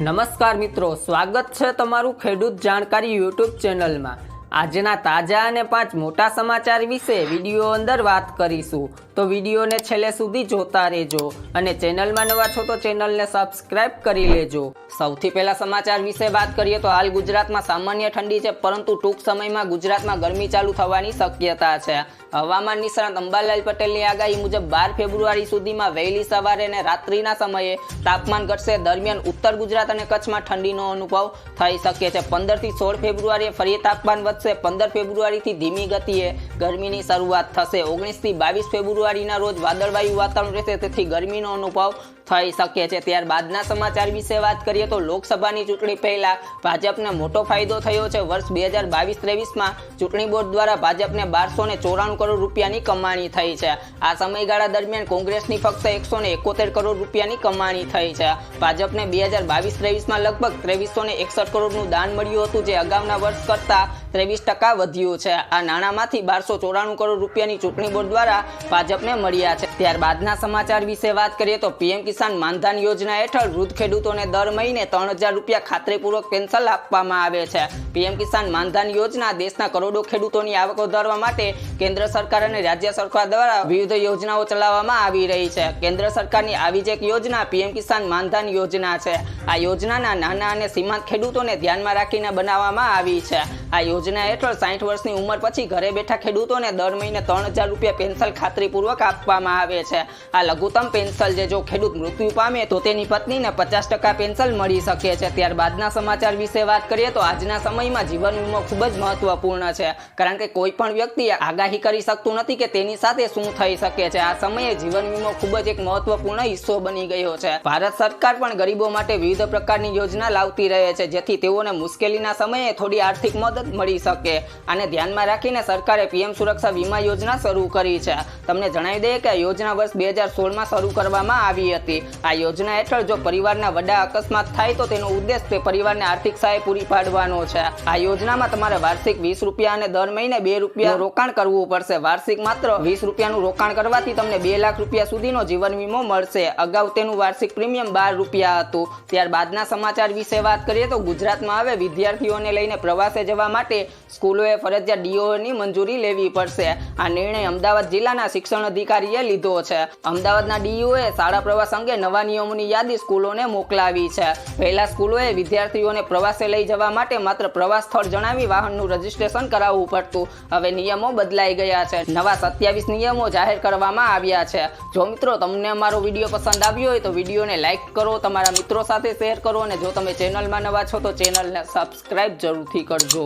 નમસ્કાર મિત્રો, સ્વાગત છે તમારું ખેડૂત જાણકારી યુટ્યુબ ચેનલમાં. આજના તાજા અને પાંચ મોટા સમાચાર વિશે વીડિયો અંદર વાત કરીશું. તો વિડીયોને છેલ્લે સુધી જોતા રહેજો અને ચેનલમાં નવા છો તો ચેનલને સબસ્ક્રાઇબ કરી લેજો. સૌથી પહેલા સમાચાર વિશે વાત કરીએ તો હાલ ગુજરાતમાં સામાન્ય ઠંડી છે, પરંતુ ટૂંક સમયમાં ગુજરાતમાં ગરમી ચાલુ થવાની શક્યતા છે. હવામાન નિષ્ણાત અંબાલાલ પટેલની આગાહી મુજબ બાર ફેબ્રુઆરી સુધીમાં વહેલી સવારે અને રાત્રિના સમયે તાપમાન ઘટશે. દરમિયાન ઉત્તર ગુજરાત અને કચ્છમાં ઠંડીનો અનુભવ થઈ શકે છે. પંદરથી સોળ ફેબ્રુઆરીએ ફરી તાપમાન વધશે. પંદર ફેબ્રુઆરીથી ધીમી ગતિએ ગરમીની શરૂઆત થશે. ઓગણીસથી બાવીસ ફેબ્રુઆરીના રોજ વાદળવાયુ વાતાવરણ રહેશે. તેથી ગરમીનો અનુભવ થઈ શકે છે. ત્યારબાદના સમાચાર વિશે વાત કરીએ તો લોકસભાની ચૂંટણી પહેલા ભાજપને મોટો ફાયદો થયો છે. વર્ષ બે હજાર બાવીસ ત્રેવીસમાં ચૂંટણી બોર્ડ દ્વારા ભાજપને બારસો ને ચોરાણું કરોડ રૂપિયાની કમાણી થઈ છે. આ સમયગાળા દરમિયાન કોંગ્રેસની ફક્ત એકસો ને એકોતેર કરોડ રૂપિયાની કમાણી થઈ છે. ભાજપને બે હજાર બાવીસ ત્રેવીસમાં લગભગ ત્રેવીસો ને એકસઠ કરોડનું દાન મળ્યું હતું, જે અગાઉના વર્ષ કરતા ત્રેવીસ ટકા વધ્યું છે. આ નાણામાંથી બારસો ચોરાણું કરોડ રૂપિયાની ચૂંટણી બોર્ડ દ્વારા ભાજપને મળ્યા છે. ત્યારબાદના સમાચાર વિશે વાત કરીએ તો પીએમ કિસાન માનધન યોજના હેઠળ વૃદ્ધ ખેડૂતોને દર મહિને ત્રણ હજાર રૂપિયા ખાતરીપૂર્વક પેન્શન આપવામાં આવે છે. પીએમ કિસાન માનધન યોજના દેશના કરોડો ખેડૂતોની આવક વધારવા માટે કેન્દ્ર સરકાર અને રાજ્ય સરકાર દ્વારા વિવિધ યોજનાઓ ચલાવવામાં આવી રહી છે. કેન્દ્ર સરકારની આવી જ એક યોજના પીએમ કિસાન માનધન યોજના છે. આ યોજનાના નાના અને સીમાંત ખેડૂતોને ધ્યાનમાં રાખીને બનાવવામાં આવી છે. આ યોજના હેઠળ સાઠ વર્ષની ઉંમર પછી ઘરે બેઠા ખેડૂતોને દર મહિને ત્રણ હજાર રૂપિયા પેન્શન ખાતરીપૂર્વક આપવામાં આવે છે. આ લઘુત્તમ પેન્શન જે જો ખેડૂત મૃત્યુ પામે તો તેની પત્નીને પચાસ ટકા પેન્શન મળી શકે છે. ત્યારબાદના સમાચાર વિશે વાત કરીએ તો આજના સમયમાં જીવન વીમો ખૂબ જ મહત્વપૂર્ણ છે, કારણ કે કોઈ પણ વ્યક્તિ આગાહી કરી શકતું નથી કે તેની સાથે શું થઈ શકે છે. આ સમયે જીવન વીમો ખૂબ જ એક મહત્વપૂર્ણ હિસ્સો બની ગયો છે. ભારત સરકાર પણ ગરીબો માટે વિવિધ પ્રકારની યોજના લાવતી રહે છે, જેથી તેઓને મુશ્કેલીના સમયે થોડી આર્થિક મદદ મળી શકે. આને ધ્યાનમાં રાખીને સરકારે પીએમ સુરક્ષા વીમા યોજના શરૂ કરી છે. તમને જણાવી દઈએ કે યોજના વર્ષ બે હજાર સોળમાં શરૂ કરવામાં આવી હતી. આ યોજના હેઠળ જો પરિવારના વડા અકસ્માત થાય તો તેનો ઉદ્દેશ તે પરિવારને આર્થિક સહાય પૂરી પાડવાનો છે. આ યોજનામાં તમારે વાર્ષિક વીસ રૂપિયા અને દર મહિને બે રૂપિયા રોકાણ કરવું પડશે. વાર્ષિક માત્ર વીસ રૂપિયાનું રોકાણ કરવાથી તમને બે લાખ રૂપિયા સુધીનો જીવન વીમો મળશે. અગાઉ તેનું વાર્ષિક પ્રીમિયમ બાર રૂપિયા હતું. ત્યારબાદના સમાચાર વિશે વાત કરીએ તો ગુજરાતમાં હવે વિદ્યાર્થીઓને લઈને પ્રવાસે જવા માટે સ્કૂલોએ ફરજિયાત ડીઓની મંજૂરી લેવી પડશે. આ નિર્ણય અમદાવાદ જિલ્લાના શિક્ષણ અધિકારીએ લીધો છે. અમદાવાદના ડીઓએ શાળા પ્રવાસ અંગે નવા નિયમોની યાદી સ્કૂલોને મોકલાવી છે. પહેલા સ્કૂલોએ વિદ્યાર્થીઓને પ્રવાસે લઈ જવા માટે માત્ર પ્રવાસ સ્થળ જણાવી વાહનનું રજીસ્ટ્રેશન કરાવવું પડતું. હવે નિયમો બદલાઈ ગયા છે. નવા સત્યાવીસ નિયમો જાહેર કરવામાં આવ્યા છે. જો મિત્રો તમને અમારો વીડિયો પસંદ આવ્યો હોય તો વિડીયોને લાઇક કરો, તમારા મિત્રો સાથે શેર કરો અને જો તમે ચેનલમાં નવા છો તો ચેનલને સબસ્ક્રાઇબ જરૂરથી કરજો.